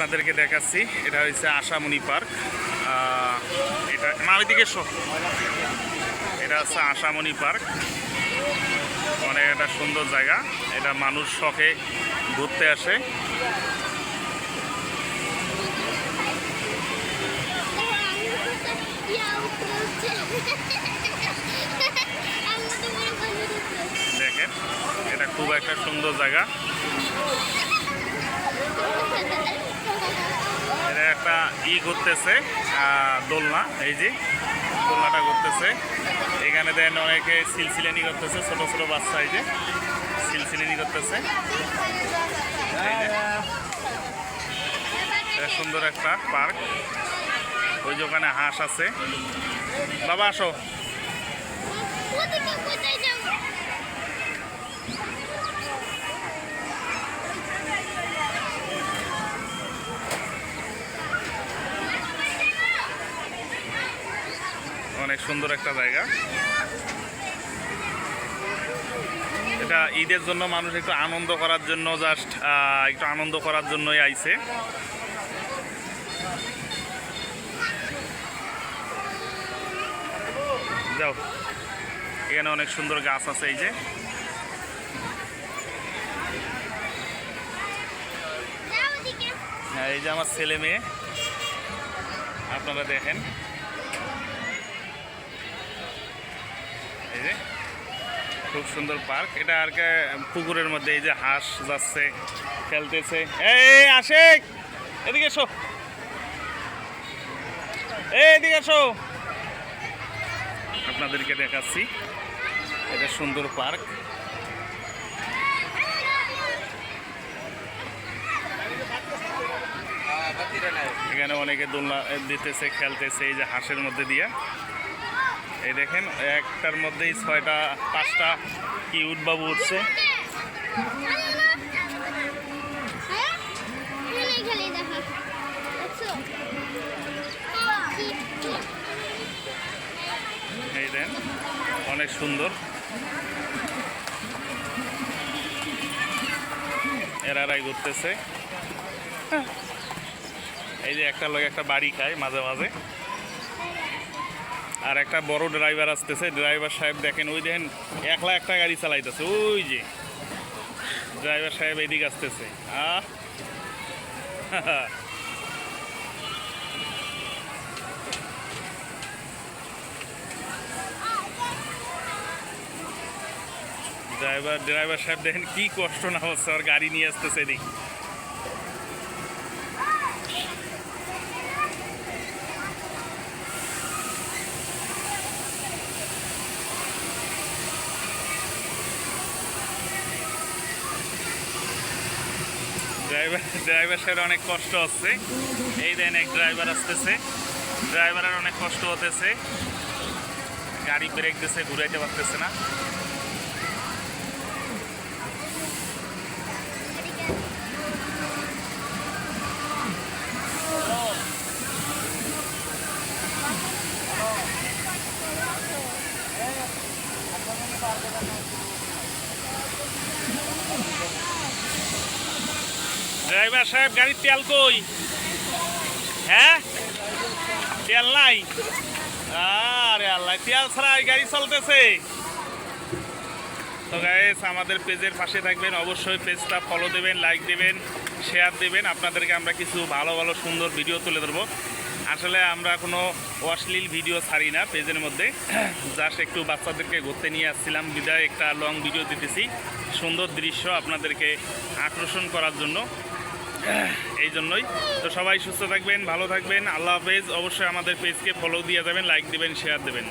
আপনাদেরকে দেখাচ্ছি। এটা হচ্ছে আশামণি পার্ক। আহ, এটা মা ওইদিকে এসো। এটা হচ্ছে আশামণি পার্ক। অনেক একটা সুন্দর জায়গা। এটা মানুষ শখে ঘুরতে আসে। দেখেন এটা খুব একটা সুন্দর জায়গা এটা একটা ই ঘুরতেছে আহ, দোলনা এই যে দোলনাটা ঘুরতেছে। এখানে দেন অনেকে সিলসিলানি করতেছে ছোট ছোট বাচ্চা এই যে সিলসিলানি করতেছে। সুন্দর একটা পার্ক। ওই যে ওখানে হাঁস আছে। বাবা আসো। অনেক সুন্দর একটা জায়গা। এটা ঈদের জন্য মানুষ একটু আনন্দ করার জন্য জাস্ট একটু আনন্দ করার জন্যই আইছে। যাও, এখানে অনেক সুন্দর গাছ আছে এই যে। হ্যাঁ এই যে আমার ছেলে মেয়ে। আপনারা দেখেন। এই যে, খুব সুন্দর পার্ক। এটা আর কে, পুকুরের মধ্যে এই যে হাঁস যাচ্ছে, খেলতেছে। এই, আশেক! এদিকে এসো। এদিকে এসো। আপনাদেরকে দেখাচ্ছি, এটা সুন্দর পার্ক। এখানে অনেকে দোলনা দিতেছে, খেলতেছে, এই যে হাঁসের মধ্যে দিয়ে। এই দেখেন, একটার মধ্যেই ছয়টা, পাঁচটা কিউট বাবু উঠছে। এই দেন, অনেক সুন্দর। এরারাই ঘুরতেছে। এই যে একটা লোক একটা বাড়ি খায় মাঝে মাঝে। আর একটা বড় ড্রাইভার আসতেছে। ড্রাইভার সাহেব দেখেন, ওই দেখেন, একলা একটা গাড়ি চালাইতেছে। ওই যে ড্রাইভার সাহেব এদিকে আসতেছে। আহ! ড্রাইভার ড্রাইভার সাহেব দেখেন, কি কষ্ট না হচ্ছে আর গাড়ি নিয়ে আসতেছে এদিক। ড্রাইভার ড্রাইভার সাহেব অনেক কষ্ট হচ্ছে। এই দেন এক ড্রাইভার আসতেছে। ড্রাইভারের অনেক কষ্ট হতেছে। গাড়ি ব্রেক দিছে, ঘুরাইতে পারতেছে না। ড্রাইভার সাহেব, গাড়ির তেল কই? হ্যাঁ? তেল নাই? আরে আল্লাহ, তেল ছাড়া এই গাড়ি চলতেছে। তো গাইস আমাদের পেজের পাশে থাকবেন, অবশ্যই পেজটা ফলো দেবেন লাইক দেবেন শেয়ার দেবেন। আপনাদেরকে আমরা কিছু ভালো ভালো, সুন্দর ভিডিও তুলে ধরবো। আসলে আমরা কোনো অশ্লীল ভিডিও ছাড়ি না পেজের মধ্যে। জাস্ট একটু বাচ্চাদেরকে ঘুরতে নিয়ে আসছিলাম। বিদায়, একটা লং ভিডিও দিতেছি। সুন্দর দৃশ্য আপনাদেরকে আকর্ষণ করার জন্য। এই জন্যই। তো সবাই সুস্থ থাকবেন, ভালো থাকবেন, আল্লাহ হাফেজ। অবশ্যই আমাদের পেজকে ফলো দিয়ে যাবেন লাইক দিবেন শেয়ার দেবেন।